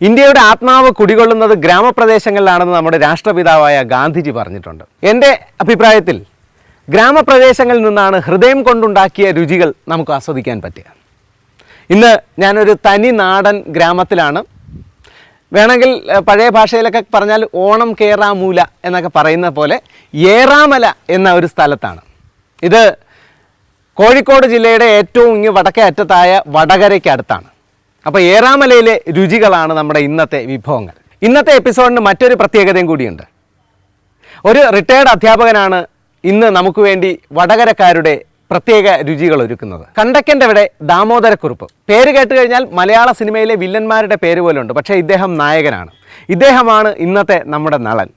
ഇന്ത്യയുടെ ആത്മാവ് കുടികൊള്ളുന്നത് ഗ്രാമപ്രദേശങ്ങളിലാണെന്ന് നമ്മുടെ രാഷ്ട്രപിതാവായ ഗാന്ധിജി പറഞ്ഞിട്ടുണ്ട്. എന്റെ അഭിപ്രായത്തിൽ ഗ്രാമപ്രദേശങ്ങളിൽ നിന്നാണ് ഹൃദയം കൊണ്ടുണ്ടാക്കിയ രുചികൾ നമുക്ക് ആസ്വദിക്കാൻ പറ്റുക. ഇന്ന് ഞാനൊരു തനി നാടൻ ഗ്രാമത്തിലാണ്. വേണമെങ്കിൽ പഴയ ഭാഷയിലൊക്കെ പറഞ്ഞാൽ ഓണം കേറാമൂല എന്നൊക്കെ പറയുന്ന പോലെ ഏറാമല എന്ന ഒരു സ്ഥലത്താണ്. ഇത് കോഴിക്കോട് ജില്ലയുടെ ഏറ്റവും ഇങ്ങ് വടക്കേ അറ്റത്തായ വടകരയ്ക്ക് അടുത്താണ്. അപ്പോൾ ഏറാമലയിലെ രുചികളാണ് നമ്മുടെ ഇന്നത്തെ വിഭവങ്ങൾ. ഇന്നത്തെ എപ്പിസോഡിന് മറ്റൊരു പ്രത്യേകതയും കൂടിയുണ്ട്. ഒരു റിട്ടയർഡ് അധ്യാപകനാണ് ഇന്ന് നമുക്ക് വേണ്ടി വടകരക്കാരുടെ പ്രത്യേക രുചികൾ ഒരുക്കുന്നത്. കണ്ടക്കന്റെ ഇവിടെ ദാമോദരക്കുറുപ്പ്. പേര് കേട്ട് കഴിഞ്ഞാൽ മലയാള സിനിമയിലെ വില്ലന്മാരുടെ പേര് പോലെ ഉണ്ട് പക്ഷേ ഇദ്ദേഹം നായകനാണ്. ഇദ്ദേഹമാണ് ഇന്നത്തെ നമ്മുടെ നളൻ.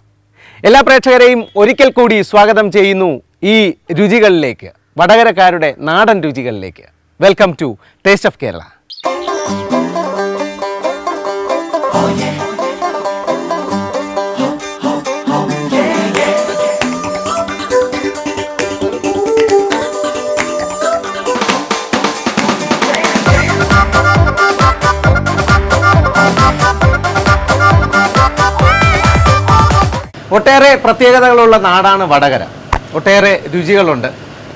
എല്ലാ പ്രേക്ഷകരെയും ഒരിക്കൽ കൂടി സ്വാഗതം ചെയ്യുന്നു ഈ രുചികളിലേക്ക് വടകരക്കാരുടെ നാടൻ രുചികളിലേക്ക്. Welcome to taste of Kerala ഒട്ടേറെ പ്രത്യേകതകളുള്ള നാടാണ് വടകര. ഒട്ടേറെ രുചികളുണ്ട്.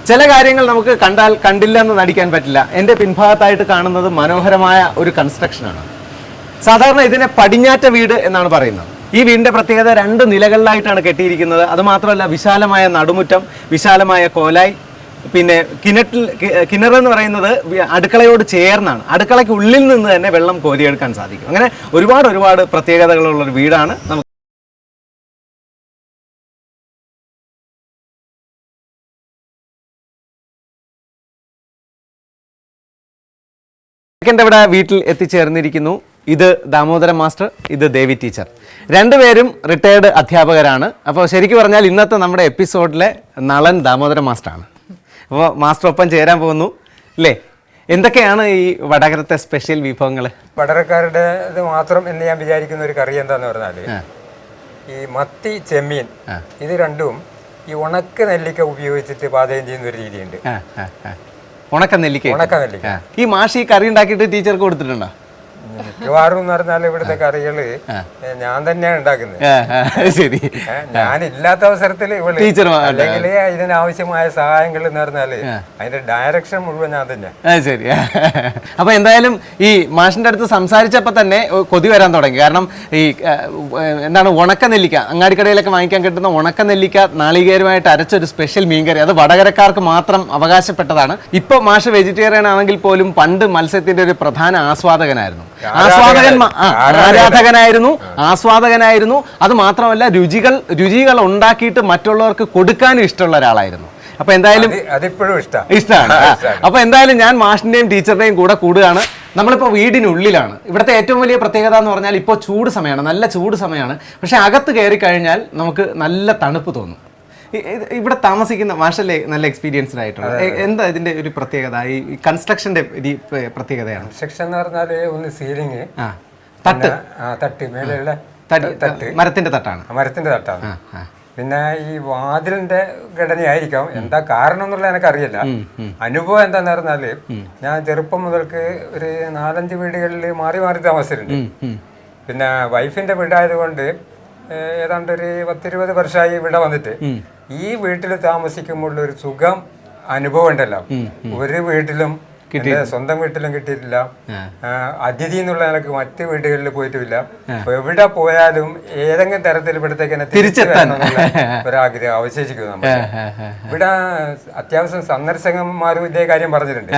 ചില കാര്യങ്ങൾ നമുക്ക് കണ്ടാൽ കണ്ടില്ല എന്ന് നടിക്കാൻ പറ്റില്ല. എന്റെ പിൻഭാഗത്തായിട്ട് കാണുന്നത് മനോഹരമായ ഒരു കൺസ്ട്രക്ഷനാണ് സാധാരണ ഇതിനെ പടിഞ്ഞാറ്റ വീട് എന്നാണ് പറയുന്നത്. ഈ വീടിന്റെ പ്രത്യേകത രണ്ട് നിലകളിലായിട്ടാണ് കെട്ടിയിരിക്കുന്നത്. അതുമാത്രമല്ല വിശാലമായ നടുമുറ്റം വിശാലമായ കോലായി പിന്നെ കിണറ്റിൽ കിണറെന്ന് പറയുന്നത് അടുക്കളയോട് ചേർന്നാണ്. അടുക്കളയ്ക്ക് ഉള്ളിൽ നിന്ന് തന്നെ വെള്ളം കോരിയെടുക്കാൻ സാധിക്കും. അങ്ങനെ ഒരുപാട് ഒരുപാട് പ്രത്യേകതകളുള്ള ഒരു വീടാണ് നമുക്ക് എന്റെ ഇവിടെ വീട്ടിൽ എത്തിച്ചേർന്നിരിക്കുന്നു. ഇത് ദാമോദരൻ മാസ്റ്റർ ഇത് ദേവി ടീച്ചർ. രണ്ടുപേരും റിട്ടയർഡ് അധ്യാപകരാണ്. അപ്പോൾ ശരിക്കും പറഞ്ഞാൽ ഇന്നത്തെ നമ്മുടെ എപ്പിസോഡിലെ നളൻ ദാമോദരൻ മാസ്റ്ററാണ്. അപ്പോൾ മാസ്റ്റർ ഒപ്പം ചേരാൻ പോകുന്നു. അല്ലേ എന്തൊക്കെയാണ് ഈ വടകരത്തെ സ്പെഷ്യൽ വിഭവങ്ങൾ വടകരക്കാരുടെ ഇത് മാത്രം എന്ന് ഞാൻ വിചാരിക്കുന്ന ഒരു കറി എന്താന്ന് പറഞ്ഞാൽ ഈ മത്തി ചെമ്മീൻ ഇത് രണ്ടും ഈ ഉണക്ക നെല്ലിക്ക ഉപയോഗിച്ചിട്ട് പാചകം ചെയ്യുന്ന ഒരു രീതിയുണ്ട്. ഉണക്ക നെല്ലിക്ക ഉണക്ക നെല്ലിക്ക. ഈ മാഷി ഈ കറി ഉണ്ടാക്കിയിട്ട് ടീച്ചർക്ക് കൊടുത്തിട്ടുണ്ടോ? മിക്കവാറും എന്ന് പറഞ്ഞാൽ ഇവിടുത്തെ കറികൾ ഞാൻ തന്നെയാണ് ഉണ്ടാക്കുന്നത്. ശരി. ഞാനില്ലാത്ത അവസരത്തിൽ ഇവൾ അല്ലെങ്കിൽ ഇതിനാവശ്യമായ സഹായങ്ങൾ എന്ന് പറഞ്ഞാൽ അതിന്റെ ഡയറക്ഷൻ മുഴുവൻ ഞാൻ തന്നെ. ശരി. അപ്പൊ എന്തായാലും ഈ മാഷിന്റെ അടുത്ത് സംസാരിച്ചപ്പോ തന്നെ കൊതി വരാൻ തുടങ്ങി. കാരണം ഈ എന്താണ് ഉണക്ക നെല്ലിക്ക. അങ്ങാടിക്കടയിലൊക്കെ വാങ്ങിക്കാൻ കിട്ടുന്ന ഉണക്ക നെല്ലിക്ക നാളികേരമായിട്ട് അരച്ചൊരു സ്പെഷ്യൽ മീൻകറി. അത് വടകരക്കാർക്ക് മാത്രം അവകാശപ്പെട്ടതാണ്. ഇപ്പൊ മാഷ് വെജിറ്റേറിയൻ ആണെങ്കിൽ പോലും പണ്ട് മത്സ്യത്തിന്റെ ഒരു പ്രധാന ആസ്വാദകനായിരുന്നു. ആസ്വാദകൻ ആരാധകനായിരുന്നു ആസ്വാദകനായിരുന്നു. അത് മാത്രമല്ല രുചികൾ രുചികൾ ഉണ്ടാക്കിയിട്ട് മറ്റുള്ളവർക്ക് കൊടുക്കാനും ഇഷ്ടമുള്ള ഒരാളായിരുന്നു. അപ്പൊ എന്തായാലും അതിപ്പോഴും ഇഷ്ടം. ഇഷ്ടമാണ് അപ്പൊ എന്തായാലും ഞാൻ മാഷിന്റെയും ടീച്ചറിന്റെയും കൂടെ കൂടുകയാണ്. നമ്മളിപ്പോൾ വീടിനുള്ളിലാണ്. ഇവിടുത്തെ ഏറ്റവും വലിയ പ്രത്യേകത എന്ന് പറഞ്ഞാൽ ഇപ്പോൾ ചൂട് സമയമാണ്. നല്ല ചൂട് സമയമാണ്. പക്ഷേ അകത്ത് കയറി കഴിഞ്ഞാൽ നമുക്ക് നല്ല തണുപ്പ് തോന്നും. ഇവിടെ താമസിക്കുന്ന മാഷല്ലേ നല്ല എക്സ്പീരിയൻസ്ഡ് ആയിട്ടുണ്ട് എന്താ ഇതിന്റെ ഒരു പ്രത്യേകത? ഈ കൺസ്ട്രക്ഷന്റെ പ്രത്യേകതയാണ്. സെക്ഷൻ എന്ന് പറഞ്ഞാൽ ഒന്ന് സീലിംഗ് തട്ട്. ആ തട്ട്. മേലെയുള്ള തടി മരത്തിന്റെ തട്ടാണ്. മരത്തിന്റെ തട്ടാണ്. പിന്നെ ഈ വാതിലിന്റെ ഘടനയായിരിക്കാം. എന്താ കാരണം എന്നുള്ളത് എനിക്കറിയില്ല. അനുഭവം എന്താന്ന് പറഞ്ഞാൽ ഞാൻ ചെറുപ്പം മുതൽക്ക് ഒരു നാലഞ്ച് വീടുകളിൽ മാറി മാറി താമസിച്ചിട്ടുണ്ട്. പിന്നെ വൈഫിന്റെ വീടായതുകൊണ്ട് ഏതാണ്ട് ഒരു പത്തിരുപത് വർഷമായി ഇവിടെ വന്നിട്ട് ഈ വീട്ടിൽ താമസിക്കുമ്പോൾ ഒരു സുഖം അനുഭവം ഉണ്ടല്ലോ. ഒരു വീട്ടിലും എന്റെ സ്വന്തം വീട്ടിലും കിട്ടിയിട്ടില്ല. അതിഥി എന്നുള്ള നിലയ്ക്ക് മറ്റ് വീടുകളിൽ പോയിട്ടില്ല അപ്പൊ എവിടെ പോയാലും ഏതെങ്കിലും തരത്തിൽ ഇവിടത്തേക്ക് തന്നെ തിരിച്ചു വരണമെന്നുള്ള ഒരാഗ്രഹം അവശേഷിക്കും നമ്മൾ ഇവിടെ അത്യാവശ്യം സന്ദർശകന്മാരും ഇതേ കാര്യം പറഞ്ഞിട്ടുണ്ട്.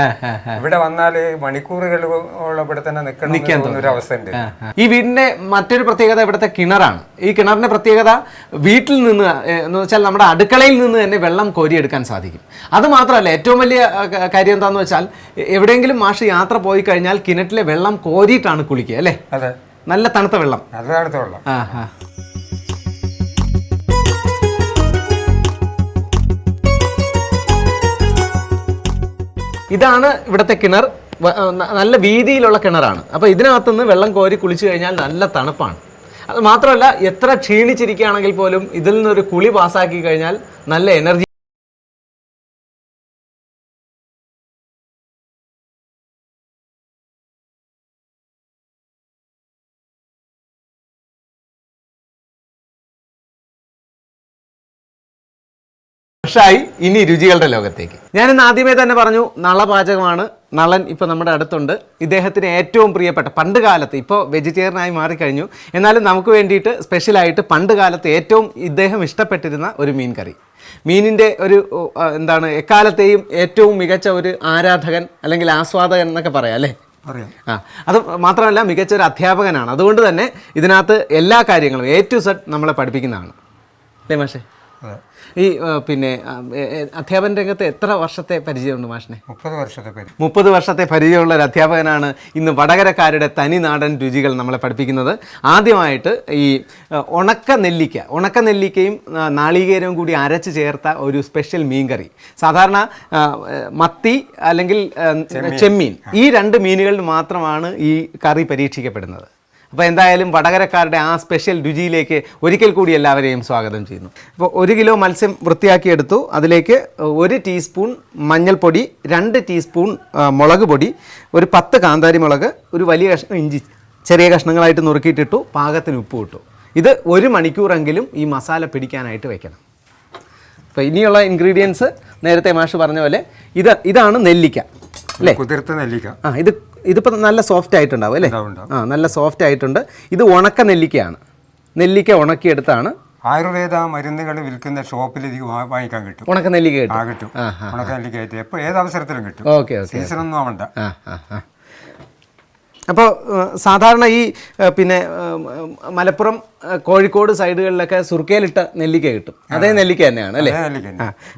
ഇവിടെ വന്നാൽ മണിക്കൂറുകളോളം ഇവിടെ തന്നെ നിൽക്കണം ഒരു അവസ്ഥ ഉണ്ട് ഈ വീടിന്റെ മറ്റൊരു പ്രത്യേകത ഇവിടുത്തെ കിണറാണ്. ഈ കിണറിന്റെ പ്രത്യേകത വീട്ടിൽ നിന്ന് എന്ന് വെച്ചാൽ നമ്മുടെ അടുക്കളയിൽ നിന്ന് തന്നെ വെള്ളം കോരിയെടുക്കാൻ സാധിക്കും. അത് മാത്രമല്ല ഏറ്റവും വലിയ കാര്യം എന്താണെന്ന് വെച്ചാൽ എവിടെയെങ്കിലും മാഷ് യാത്ര പോയി കഴിഞ്ഞാൽ കിണറ്റിലെ വെള്ളം കോരിയിട്ടാണ് കുളിക്കുക അല്ലേ? അതെ. നല്ല തണുത്ത വെള്ളം. നല്ല അടുത്തുള്ള ആ ആ ഇതാണ് ഇവിടുത്തെ കിണർ. നല്ല വീതിയിലുള്ള കിണറാണ്. അപ്പോൾ ഇതിനകത്തുനിന്ന് വെള്ളം കോരി കുളിച്ചു കഴിഞ്ഞാൽ നല്ല തണുപ്പാണ്. അത് മാത്രമല്ല എത്ര ക്ഷീണിച്ചിരിക്കുകയാണെങ്കിൽ പോലും ഇതിൽ നിന്നൊരു കുളി പാസ്സാക്കി കഴിഞ്ഞാൽ നല്ല എനർജി ഫ്രഷായി ഇനി രുചികളുടെ ലോകത്തേക്ക്. ഞാനിന്ന് ആദ്യമേ തന്നെ പറഞ്ഞു നളപാചകമാണ്. നളൻ ഇപ്പോൾ നമ്മുടെ അടുത്തുണ്ട്. ഇദ്ദേഹത്തിന് ഏറ്റവും പ്രിയപ്പെട്ട പണ്ട് കാലത്ത് ഇപ്പോൾ വെജിറ്റേറിയനായി മാറിക്കഴിഞ്ഞു. എന്നാലും നമുക്ക് വേണ്ടിയിട്ട് സ്പെഷ്യലായിട്ട് പണ്ട് കാലത്ത് ഏറ്റവും ഇദ്ദേഹം ഇഷ്ടപ്പെട്ടിരുന്ന ഒരു മീൻ കറി മീനിന്റെ ഒരു എന്താണ് എക്കാലത്തെയും ഏറ്റവും മികച്ച ഒരു ആരാധകൻ അല്ലെങ്കിൽ ആസ്വാദകൻ എന്നൊക്കെ പറയാം അല്ലേ? ആ അത് മാത്രമല്ല മികച്ച ഒരു അധ്യാപകനാണ്. അതുകൊണ്ട് തന്നെ ഇതിനകത്ത് എല്ലാ കാര്യങ്ങളും എ ടു സെഡ് നമ്മളെ പഠിപ്പിക്കുന്നതാണ്. അല്ലേ മാഷേ? അതെ. ഈ പിന്നെ അധ്യാപന രംഗത്ത് എത്ര വർഷത്തെ പരിചയമുണ്ട് മാഷിനെ? മുപ്പത് വർഷത്തെ പരിചയം മുപ്പത് വർഷത്തെ പരിചയമുള്ള ഒരു അധ്യാപകനാണ് ഇന്ന് വടകരക്കാരുടെ തനിനാടൻ രുചികൾ നമ്മളെ പഠിപ്പിക്കുന്നത്. ആദ്യമായിട്ട് ഈ ഉണക്ക നെല്ലിക്ക ഉണക്ക നെല്ലിക്കയും നാളികേരവും കൂടി അരച്ച് ചേർത്ത ഒരു സ്പെഷ്യൽ മീൻകറി. സാധാരണ മത്തി അല്ലെങ്കിൽ ചെമ്മീൻ. ഈ രണ്ട് മീനുകളിൽ മാത്രമാണ് ഈ കറി പരീക്ഷിക്കപ്പെടുന്നത്. അപ്പോൾ എന്തായാലും വടകരക്കാരുടെ ആ സ്പെഷ്യൽ രുചിയിലേക്ക് ഒരിക്കൽ കൂടി എല്ലാവരെയും സ്വാഗതം ചെയ്യുന്നു. അപ്പോൾ ഒരു കിലോ മത്സ്യം വൃത്തിയാക്കിയെടുത്തു. അതിലേക്ക് ഒരു ടീസ്പൂൺ മഞ്ഞൾപ്പൊടി രണ്ട് ടീസ്പൂൺ മുളക് പൊടി ഒരു പത്ത് കാന്താരി മുളക് ഒരു വലിയ കഷ്ണം ഇഞ്ചി ചെറിയ കഷ്ണങ്ങളായിട്ട് നുറുക്കിയിട്ടിട്ടു പാകത്തിന് ഉപ്പ് ഇട്ടു. ഇത് ഒരു മണിക്കൂറെങ്കിലും ഈ മസാല പിടിക്കാനായിട്ട് വെക്കണം. അപ്പോൾ ഇനിയുള്ള ഇൻഗ്രീഡിയൻസ് നേരത്തെ മാഷ് പറഞ്ഞ പോലെ ഇത് ഇതാണ് നെല്ലിക്ക അല്ലേ? കുതിർത്ത നെല്ലിക്ക. ആ ഇത് ഇതിപ്പോൾ നല്ല സോഫ്റ്റ് ആയിട്ടുണ്ടാവും അല്ലേ. ആ നല്ല സോഫ്റ്റ് ആയിട്ടുണ്ട്. ഇത് ഉണക്ക നെല്ലിക്കയാണ്. നെല്ലിക്ക ഉണക്കിയെടുത്താണ്. ആയുർവേദ മരുന്നുകൾ വിൽക്കുന്ന ഷോപ്പിൽ ഇത് വാങ്ങിക്കാൻ കിട്ടും. ഉണക്ക നെല്ലിക്ക ആ കിട്ടും. കിട്ടും ഉണക്ക നെല്ലിക്ക എപ്പോൾ ഏത് അവസരത്തിലും കിട്ടും. ഓക്കെ ഒന്നും ആവണ്ട. ആ ആ ആ. അപ്പോൾ സാധാരണ ഈ പിന്നെ മലപ്പുറം കോഴിക്കോട് സൈഡുകളിലൊക്കെ സുർക്കയിലിട്ട നെല്ലിക്ക കിട്ടും. അതേ നെല്ലിക്ക തന്നെയാണ് അല്ലേ?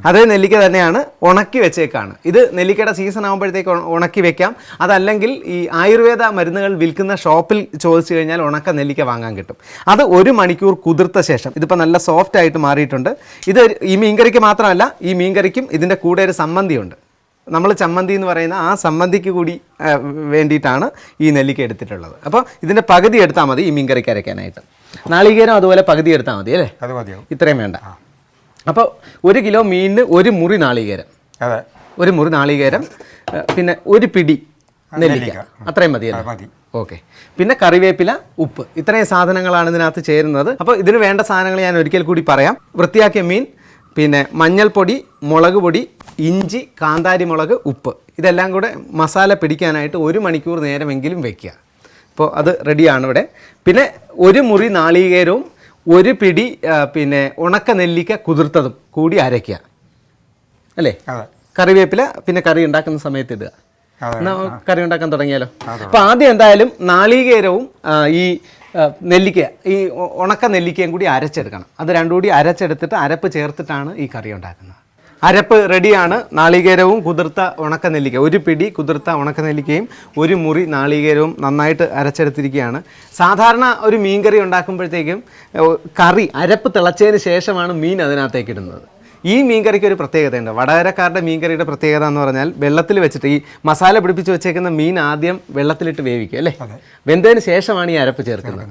അതേ നെല്ലിക്ക തന്നെയാണ് ഉണക്കി വെച്ചേക്കാണ്. ഇത് നെല്ലിക്കയുടെ സീസൺ ആകുമ്പോഴത്തേക്ക് ഉണ- ഉണക്കി വെക്കാം. അതല്ലെങ്കിൽ ഈ ആയുർവേദ മരുന്നുകൾ വിൽക്കുന്ന ഷോപ്പിൽ ചോദിച്ചു കഴിഞ്ഞാൽ ഉണക്ക നെല്ലിക്ക വാങ്ങാൻ കിട്ടും. അത് ഒരു മണിക്കൂർ കുതിർത്ത ശേഷം ഇതിപ്പോൾ നല്ല സോഫ്റ്റ് ആയിട്ട് മാറിയിട്ടുണ്ട്. ഇത് ഈ മീൻകറിക്ക് മാത്രമല്ല ഈ മീൻകറിക്കും ഇതിന്റെ കൂടെ ഒരു സമ്മന്തിയുണ്ട് നമ്മൾ ചമ്മന്തി എന്ന് പറയുന്ന ആ സമ്മന്തിക്ക് കൂടി വേണ്ടിയിട്ടാണ് ഈ നെല്ലിക്ക എടുത്തിട്ടുള്ളത്. അപ്പോൾ ഇതിന്റെ പകുതി എടുത്താൽ മതി ഈ മീൻകറിക്ക് അരയ്ക്കാനായിട്ട് നാളികേരം അതുപോലെ പകുതി എടുത്താൽ മതി അല്ലേ? അത് മതിയാവും. ഇത്രയും വേണ്ട. അപ്പോൾ ഒരു കിലോ മീനിന് ഒരു മുറി നാളികേരം. അതെ. ഒരു മുറി നാളികേരം പിന്നെ ഒരു പിടി നെല്ലിക്ക. നെല്ലിക്ക. അത്രയും മതി അല്ലേ? മതി. ഓക്കെ. പിന്നെ കറിവേപ്പില ഉപ്പ്. ഇത്രയും സാധനങ്ങളാണ് ഇതിനകത്ത് ചേരുന്നത്. അപ്പോൾ ഇതിന് വേണ്ട സാധനങ്ങൾ ഞാൻ ഒരിക്കൽ കൂടി പറയാം. വൃത്തിയാക്കിയ മീൻ പിന്നെ മഞ്ഞൾപ്പൊടി മുളക് പൊടി ഇഞ്ചി കാന്താരി മുളക് ഉപ്പ്. ഇതെല്ലാം കൂടെ മസാല പിടിക്കാനായിട്ട് ഒരു മണിക്കൂർ നേരമെങ്കിലും വെക്കുക. അപ്പോൾ അത് റെഡിയാണ് ഇവിടെ പിന്നെ ഒരു മുറി നാളികേരവും ഒരു പിടി പിന്നെ ഉണക്ക നെല്ലിക്ക കുതിർത്തതും കൂടി അരയ്ക്കുക. അല്ലേ? കറിവേപ്പില പിന്നെ കറി ഉണ്ടാക്കുന്ന സമയത്ത് ഇടുക. കറി ഉണ്ടാക്കാൻ തുടങ്ങിയാലോ? അപ്പോൾ ആദ്യം എന്തായാലും നാളികേരവും ഈ നെല്ലിക്ക. ഈ ഉണക്ക നെല്ലിക്കയും കൂടി അരച്ചെടുക്കണം. അത് രണ്ടും കൂടി അരച്ചെടുത്തിട്ട് അരപ്പ് ചേർത്തിട്ടാണ് ഈ കറി ഉണ്ടാക്കുന്നത്. അരപ്പ് റെഡിയാണ്. നാളികേരവും കുതിർത്ത ഉണക്ക നെല്ലിക്ക. ഒരു പിടി കുതിർത്ത ഉണക്ക നെല്ലിക്കയും ഒരു മുറി നാളികേരവും നന്നായിട്ട് അരച്ചെടുത്തിരിക്കുകയാണ്. സാധാരണ ഒരു മീൻ കറി ഉണ്ടാക്കുമ്പോഴത്തേക്കും കറി അരപ്പ് തിളച്ചതിന് ശേഷമാണ് മീൻ അതിനകത്തേക്ക് ഇടുന്നത്. ഈ മീൻകറിക്ക് ഒരു പ്രത്യേകതയുണ്ട്. വടകരക്കാരുടെ മീൻകറിയുടെ പ്രത്യേകത എന്ന് പറഞ്ഞാൽ വെള്ളത്തിൽ വെച്ചിട്ട് ഈ മസാല പിടിപ്പിച്ച് വെച്ചേക്കുന്ന മീൻ ആദ്യം വെള്ളത്തിലിട്ട് വേവിക്കും അല്ലേ? വെന്തതിന് ശേഷമാണ് ഈ അരപ്പ് ചേർക്കുന്നത്.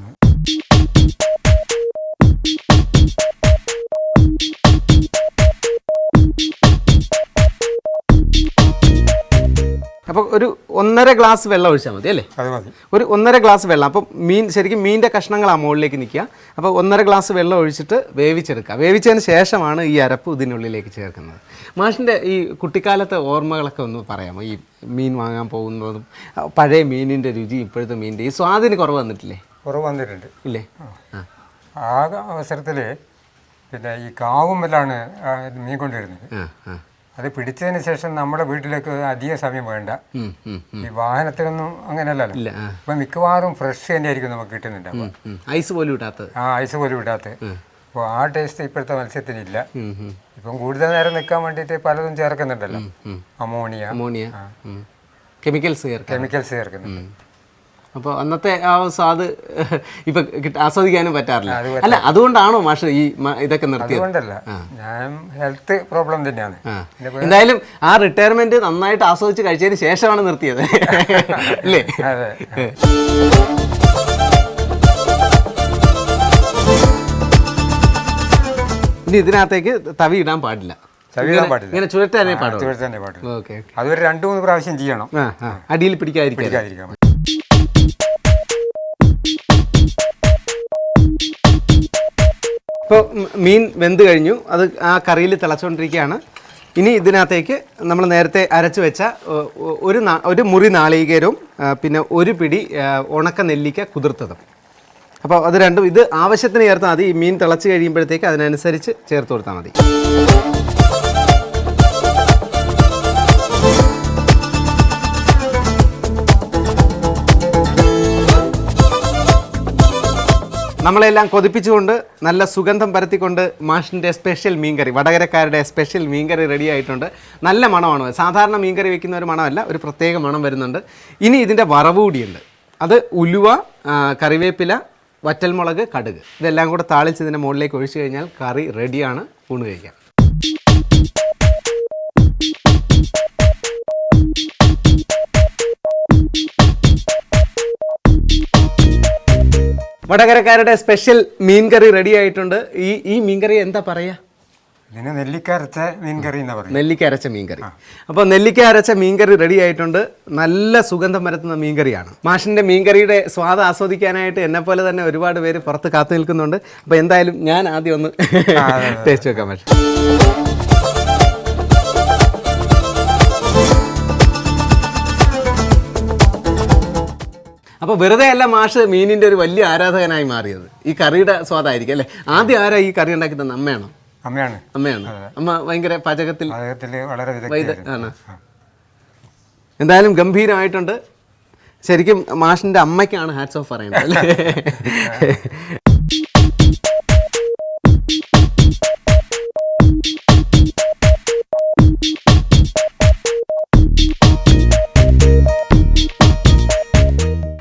അപ്പോൾ ഒരു ഒന്നര ഗ്ലാസ് വെള്ളം ഒഴിച്ചാൽ മതി അല്ലേ? അത് മതി. ഒരു ഒന്നര ഗ്ലാസ് വെള്ളം. അപ്പം മീൻ ശരിക്കും മീനിന്റെ കഷ്ണങ്ങളാണ് മുകളിലേക്ക് നിൽക്കുക. അപ്പോൾ ഒന്നര ഗ്ലാസ് വെള്ളം ഒഴിച്ചിട്ട് വേവിച്ചെടുക്കുക. വേവിച്ചതിന് ശേഷമാണ് ഈ അരപ്പ് ഇതിനുള്ളിലേക്ക് ചേർക്കുന്നത്. മാഷിന്റെ ഈ കുട്ടിക്കാലത്തെ ഓർമ്മകളൊക്കെ ഒന്ന് പറയാമോ? ഈ മീൻ വാങ്ങാൻ പോകുന്നതും പഴയ മീനിന്റെ രുചി ഇപ്പോഴത്തെ മീനിന്റെ ഈ സ്വാദിന് കുറവ് വന്നിട്ടില്ലേ? കുറവ് വന്നിട്ടുണ്ട്. ഇല്ലേ? ആ. അവസരത്തിൽ പിന്നെ ഈ കാവുമ്പലാണ് മീൻ കൊണ്ടുവരുന്നത്. അത് പിടിച്ചതിന് ശേഷം നമ്മുടെ വീട്ടിലേക്ക് അധിക സമയം വേണ്ട. ഈ വാഹനത്തിലൊന്നും അങ്ങനെയല്ലല്ലോ. ഇപ്പൊ മിക്കവാറും ഫ്രഷ് തന്നെ ആയിരിക്കും നമുക്ക് കിട്ടുന്നുണ്ട്. ഐസ് പോലും ഇടാത്തത്. ആ ഐസ് പോലും ഇടാത്ത അപ്പോൾ ആ ടേസ്റ്റ് ഇപ്പോഴത്തെ മത്സ്യത്തിനില്ല. ഇപ്പം കൂടുതൽ നേരം നിൽക്കാൻ വേണ്ടിയിട്ട് പലതും ചേർക്കുന്നുണ്ടല്ലോ. അമോണിയ. അമോണിയ. കെമിക്കൽസ് കെമിക്കൽസ് ചേർക്കുന്നുണ്ട്. അപ്പോൾ അന്നത്തെ ആ സ്വാദ് ഇപ്പൊ ആസ്വദിക്കാനും പറ്റാറില്ല. അല്ല അതുകൊണ്ടാണോ മാഷ് ഈ ഇതൊക്കെ നിർത്തിയത്? ഞാൻ ഹെൽത്ത് പ്രോബ്ലം തന്നെയാണ്. എന്തായാലും ആ റിട്ടയർമെന്റ് നന്നായിട്ട് ആസ്വദിച്ച് കഴിച്ചതിന് ശേഷമാണ് നിർത്തിയത്. അല്ലേ ഇനി ഇതിനകത്തേക്ക് തവി ഇടാൻ പാടില്ല. ഇങ്ങനെ ചുഴറ്റാനേ പാടില്ല അതൊരു രണ്ടു മൂന്ന് പ്രാവശ്യം ചെയ്യണം. അടിയിൽ പിടിക്കാതിരിക്കാൻ ഇപ്പോൾ മീൻ വെന്ത് കഴിഞ്ഞു. അത് ആ കറിയിൽ തിളച്ചുകൊണ്ടിരിക്കുകയാണ് ഇനി ഇതിനകത്തേക്ക് നമ്മൾ നേരത്തെ അരച്ച് വെച്ച ഒരു ഒരു മുറി നാളികേരവും പിന്നെ ഒരു പിടി ഉണക്ക നെല്ലിക്ക കുതിർത്തതും. അപ്പോൾ അത് രണ്ടും ഇത് ആവശ്യത്തിന് ചേർത്താൽ മതി. ഈ മീൻ തിളച്ച് കഴിയുമ്പോഴത്തേക്ക് അതിനനുസരിച്ച് ചേർത്ത് കൊടുത്താൽ മതി. നമ്മളെല്ലാം കൊതിപ്പിച്ചുകൊണ്ട് നല്ല സുഗന്ധം പരത്തിക്കൊണ്ട് മാഷിന്റെ സ്പെഷ്യൽ മീൻകറി വടകരക്കാരുടെ സ്പെഷ്യൽ മീൻകറി റെഡി ആയിട്ടുണ്ട്. നല്ല മണമാണ്. സാധാരണ മീൻകറി വെക്കുന്ന ഒരു മണമല്ല ഒരു പ്രത്യേക മണം വരുന്നുണ്ട്. ഇനി ഇതിന്റെ വറവ് കൂടിയുണ്ട് അത് ഉലുവ കറിവേപ്പില വറ്റൽമുളക് കടുക്. ഇതെല്ലാം കൂടെ താളിച്ച് ഇതിന്റെ മുകളിലേക്ക് ഒഴിച്ചു കഴിഞ്ഞാൽ കറി റെഡിയാണ് ഊണ് കഴിക്കാൻ വടകരക്കാരുടെ സ്പെഷ്യൽ മീൻകറി റെഡി ആയിട്ടുണ്ട്. ഈ ഈ മീൻകറി എന്താ പറയുക നെല്ലിക്കരച്ച നെല്ലിക്ക അരച്ച മീൻ കറി എന്നാ പറയുക നെല്ലിക്ക അരച്ച മീൻകറി. അപ്പോൾ നെല്ലിക്ക അരച്ച മീൻകറി റെഡി ആയിട്ടുണ്ട്. നല്ല സുഗന്ധം പരത്തുന്ന മീൻകറിയാണ്. മാഷിന്റെ മീൻകറിയുടെ സ്വാദ് ആസ്വദിക്കാനായിട്ട് എന്നെ പോലെ തന്നെ ഒരുപാട് പേര് പുറത്ത് കാത്തു നിൽക്കുന്നുണ്ട്. അപ്പോൾ എന്തായാലും ഞാൻ ആദ്യം ഒന്ന് ടേസ്റ്റ് വെക്കാൻ മാഷ്. അപ്പോൾ വെറുതെ അല്ല മാഷ് മീനിന്റെ ഒരു വലിയ ആരാധകനായി മാറിയത്. ഈ കറിയുടെ സ്വാദായിരിക്കും അല്ലേ? ആദ്യം ആരാ ഈ കറി ഉണ്ടാക്കി തന്നെ അമ്മയാണോ. അമ്മയാണ്? അമ്മയാണ് അമ്മ ഭയങ്കര പാചകത്തിൽ വളരെ ആണ്. എന്തായാലും ഗംഭീരമായിട്ടുണ്ട്. ശരിക്കും മാഷിന്റെ അമ്മയ്ക്കാണ് ഹാറ്റ്സ് ഓഫ് പറയുന്നത് അല്ലേ?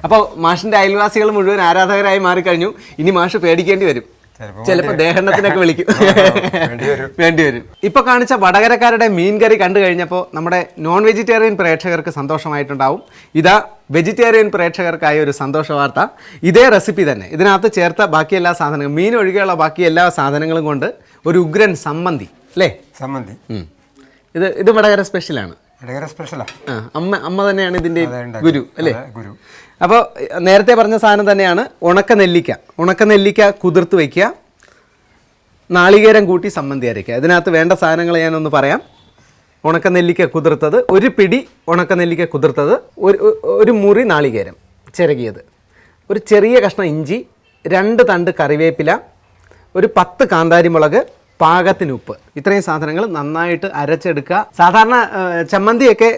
അപ്പോൾ മാഷിന്റെ അയൽവാസികൾ മുഴുവൻ ആരാധകരായി മാറിക്കഴിഞ്ഞു. ഇനി മാഷ് പേടിക്കേണ്ടി വരും. ചിലപ്പോ ചിലപ്പോൾ ദേഹണ്ണത്തിനൊക്കെ വിളിക്കും. വേണ്ടി വരും. ഇപ്പൊ കാണിച്ച വടകരക്കാരുടെ മീൻ കറി കണ്ടു കഴിഞ്ഞപ്പോൾ നമ്മുടെ നോൺ വെജിറ്റേറിയൻ പ്രേക്ഷകർക്ക് സന്തോഷമായിട്ടുണ്ടാവും. ഇതാ വെജിറ്റേറിയൻ പ്രേക്ഷകർക്കായ ഒരു സന്തോഷ വാർത്ത. ഇതേ റെസിപ്പി തന്നെ. ഇതിനകത്ത് ചേർത്ത ബാക്കി എല്ലാ സാധനങ്ങളും മീൻ ഒഴികെയുള്ള ബാക്കി എല്ലാ സാധനങ്ങളും കൊണ്ട് ഒരു ഉഗ്രൻ സമ്മന്തി അല്ലേ? സമ്മന്തി. ഇത് ഇത് വടകര സ്പെഷ്യലാണ് വടകര സ്പെഷ്യലാ അമ്മ അമ്മ തന്നെയാണ് ഇതിന്റെ ഗുരു അല്ലേ? ഗുരു. അപ്പോൾ നേരത്തെ പറഞ്ഞ സാധനം തന്നെയാണ് ഉണക്ക നെല്ലിക്ക. ഉണക്ക നെല്ലിക്ക കുതിർത്ത് വയ്ക്കുക നാളികേരം കൂട്ടി സമ്മന്തി അരയ്ക്കുക. ഇതിനകത്ത് വേണ്ട സാധനങ്ങൾ ഞാനൊന്ന് പറയാം. ഉണക്ക നെല്ലിക്ക കുതിർത്തത്. ഒരു പിടി ഉണക്ക നെല്ലിക്ക കുതിർത്തത്. ഒരു ഒരു മുറി നാളികേരം ചിരകിയത്. ഒരു ചെറിയ കഷ്ണം ഇഞ്ചി രണ്ട് തണ്ട് കറിവേപ്പില ഒരു പത്ത് കാന്താരി മുളക് പാകത്തിന് ഉപ്പ്. ഇത്രയും സാധനങ്ങൾ നന്നായിട്ട് അരച്ചെടുക്കുക. സാധാരണ ചമ്മന്തിയൊക്കെ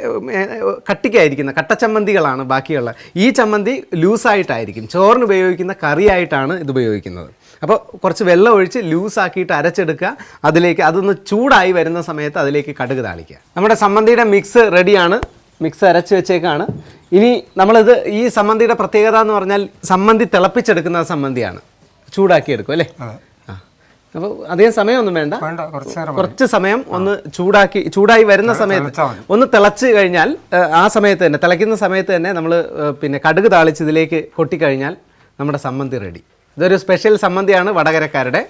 കട്ടിക്കായിരിക്കുന്ന കട്ടച്ചമ്മന്തികളാണ് ബാക്കിയുള്ള. ഈ ചമ്മന്തി ലൂസായിട്ടായിരിക്കും. ചോറിന് ഉപയോഗിക്കുന്ന കറിയായിട്ടാണ് ഇത് ഉപയോഗിക്കുന്നത്. അപ്പോൾ കുറച്ച് വെള്ളം ഒഴിച്ച് ലൂസാക്കിയിട്ട് അരച്ചെടുക്കുക. അതിലേക്ക് അതൊന്ന് ചൂടായി വരുന്ന സമയത്ത് അതിലേക്ക് കടുക് താളിക്കുക. നമ്മുടെ ചമ്മന്തിയുടെ മിക്സ് റെഡിയാണ്. മിക്സ് അരച്ച് വെച്ചേക്കാണ്. ഇനി നമ്മളിത് ഈ സമ്മന്തിയുടെ പ്രത്യേകത എന്ന് പറഞ്ഞാൽ സമ്മന്തി തിളപ്പിച്ചെടുക്കുന്ന സമ്മന്തിയാണ് ചൂടാക്കിയെടുക്കും അല്ലേ? അപ്പോൾ അധികം സമയമൊന്നും വേണ്ട. വേണ്ട കുറച്ച് സമയം ഒന്ന് ചൂടാക്കി ചൂടായി വരുന്ന സമയത്ത് ഒന്ന് തിളച്ച് കഴിഞ്ഞാൽ ആ സമയത്ത് തന്നെ തിളയ്ക്കുന്ന സമയത്ത് തന്നെ നമ്മൾ പിന്നെ കടുക് താളിച്ച് ഇതിലേക്ക് കൊട്ടിക്കഴിഞ്ഞാൽ നമ്മുടെ സമ്മന്തി റെഡി ഇതൊരു സ്പെഷ്യൽ സമ്മന്തിയാണ് വടകരക്കാരുടെ.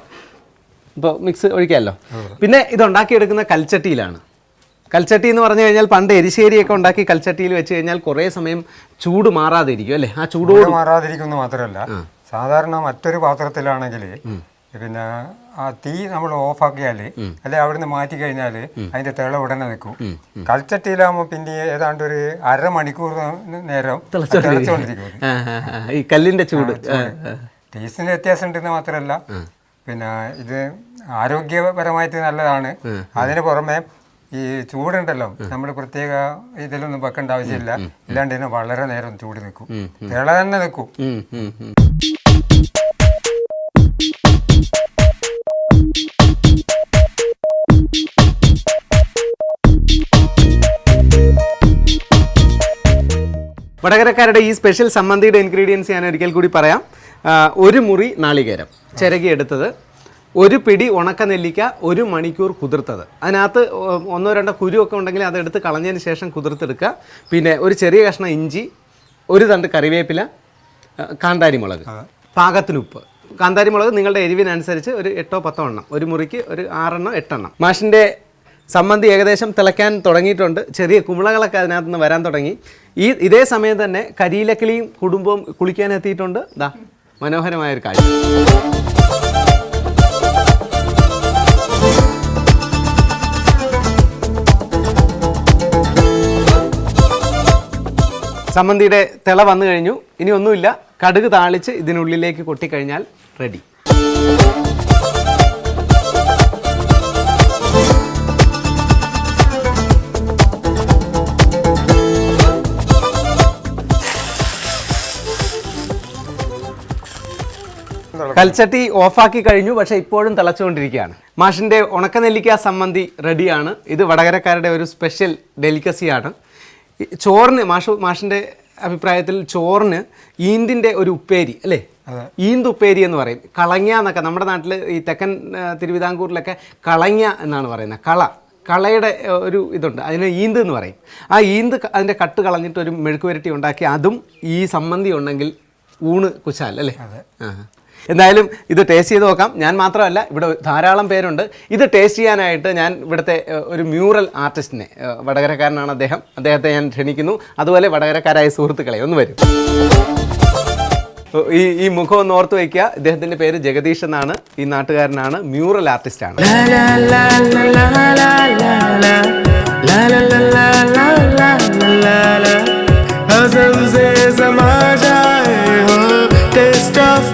ഇപ്പോൾ മിക്സ് ഒഴിക്കാമല്ലോ പിന്നെ ഇത് ഉണ്ടാക്കിയെടുക്കുന്ന കൽച്ചട്ടിയിലാണ്. കൽച്ചട്ടി എന്ന് പറഞ്ഞു കഴിഞ്ഞാൽ പണ്ട് എരിശ്ശേരിയൊക്കെ ഉണ്ടാക്കി കൽച്ചട്ടിയിൽ വെച്ച് കഴിഞ്ഞാൽ കുറേ സമയം ചൂട് മാറാതെ ഇരിക്കും അല്ലേ? ആ ചൂടോട് ചൂട് മാറാതിരിക്കുന്ന മാത്രമല്ല സാധാരണ മറ്റൊരു പാത്രത്തിലാണെങ്കിൽ പിന്നെ ആ തീ നമ്മൾ ഓഫാക്കിയാൽ അല്ലെ അവിടുന്ന് മാറ്റി കഴിഞ്ഞാൽ അതിന്റെ തിള ഉടനെ നിൽക്കും. കൽച്ചട്ടിയിലാകുമ്പോൾ പിന്നെ ഏതാണ്ട് ഒരു അരമണിക്കൂർ നേരം തിളച്ചുകൊണ്ടിരിക്കും ഈ കല്ലിന്റെ ചൂട്. ടേസ്റ്റിന് വ്യത്യാസം ഉണ്ടെന്ന് മാത്രമല്ല പിന്നെ ഇത് ആരോഗ്യപരമായിട്ട് നല്ലതാണ്. അതിന് പുറമെ ഈ ചൂടുണ്ടല്ലോ. നമ്മൾ പ്രത്യേക ഇതിലൊന്നും വെക്കേണ്ട ആവശ്യമില്ല. ഇല്ലാണ്ട് തന്നെ വളരെ നേരം ചൂട് നിൽക്കും. തിള തന്നെ നിൽക്കും. വടകരക്കാരുടെ ഈ സ്പെഷ്യൽ സമ്മന്തിയുടെ ഇൻഗ്രീഡിയൻസ് ഞാൻ ഒരിക്കൽ കൂടി പറയാം. ഒരു മുറി നാളികേരം ചിരകിയെടുത്തത് ഒരു പിടി ഉണക്ക നെല്ലിക്ക ഒരു മണിക്കൂർ കുതിർത്തത്. അതിനകത്ത് ഒന്നോ രണ്ടോ കുരുവൊക്കെ ഉണ്ടെങ്കിൽ അതെടുത്ത് കളഞ്ഞതിന് ശേഷം കുതിർത്തെടുക്കുക. പിന്നെ ഒരു ചെറിയ കഷ്ണം ഇഞ്ചി ഒരു തണ്ട് കറിവേപ്പില കാന്താരി മുളക് പാകത്തിന് ഉപ്പ് കാന്താരി മുളക് നിങ്ങളുടെ എരിവിനനുസരിച്ച് ഒരു എട്ടോ പത്തോ എണ്ണം. ഒരു മുറിക്ക് ഒരു ആറെണ്ണം എട്ടെണ്ണം. മാഷിന്റെ സംബന്ധി ഏകദേശം തിളയ്ക്കാൻ തുടങ്ങിയിട്ടുണ്ട്. ചെറിയ കുമിളകളൊക്കെ അതിനകത്ത് നിന്ന് വരാൻ തുടങ്ങി. ഈ ഇതേ സമയം തന്നെ കരിയിലക്കിളിയും കുടുംബവും കുളിക്കാൻ എത്തിയിട്ടുണ്ട്. ദാ മനോഹരമായ ഒരു കാര്യം സമ്മന്തിയുടെ തിള വന്നു കഴിഞ്ഞു. ഇനി ഒന്നുമില്ല. കടുക് താളിച്ച് ഇതിനുള്ളിലേക്ക് കൊട്ടിക്കഴിഞ്ഞാൽ റെഡി കൽച്ചട്ടി ഓഫാക്കി കഴിഞ്ഞു പക്ഷെ ഇപ്പോഴും തിളച്ചുകൊണ്ടിരിക്കുകയാണ്. മാഷിന്റെ ഉണക്കനെല്ലിക്ക സംബന്ധി റെഡിയാണ്. ഇത് വടകരക്കാരുടെ ഒരു സ്പെഷ്യൽ ഡെലിക്കസിയാണ്. ചോറിന് മാഷു മാഷിന്റെ അഭിപ്രായത്തിൽ ചോറിന് ഈന്തിന്റെ ഒരു ഉപ്പേരി അല്ലേ? ഈന്ത് ഉപ്പേരി എന്ന് പറയും. കളങ്ങ എന്നൊക്കെ നമ്മുടെ നാട്ടിൽ ഈ തെക്കൻ തിരുവിതാംകൂറിലൊക്കെ കളങ്ങ എന്നാണ് പറയുന്നത്. കള കളയുടെ ഒരു ഇതുണ്ട്. അതിന് ഈന്ത് എന്ന് പറയും. ആ ഈന്ത് അതിന്റെ കട്ട് കളഞ്ഞിട്ട് ഒരു മെഴുക്കുവരട്ടി ഉണ്ടാക്കി അതും ഈ സംബന്ധി ഉണ്ടെങ്കിൽ ഊണ് കുശാൽ അല്ലേ? ആ എന്തായാലും ഇത് ടേസ്റ്റ് ചെയ്ത് നോക്കാം ഞാൻ മാത്രമല്ല ഇവിടെ ധാരാളം പേരുണ്ട് ഇത് ടേസ്റ്റ് ചെയ്യാനായിട്ട് ഞാൻ ഇവിടുത്തെ ഒരു മ്യൂറൽ ആർട്ടിസ്റ്റിനെ വടകരക്കാരനാണ് അദ്ദേഹം അദ്ദേഹത്തെ ഞാൻ ക്ഷണിക്കുന്നു അതുപോലെ വടകരക്കാരായ സുഹൃത്തുക്കളെ ഒന്ന് വരും ഈ ഈ മുഖം ഒന്ന് ഓർത്ത് വയ്ക്കുക ഇദ്ദേഹത്തിന്റെ പേര് ജഗദീഷ് എന്നാണ് ഈ നാട്ടുകാരനാണ് മ്യൂറൽ ആർട്ടിസ്റ്റ് ആണ് ടേസ്റ്റ് ഓഫ്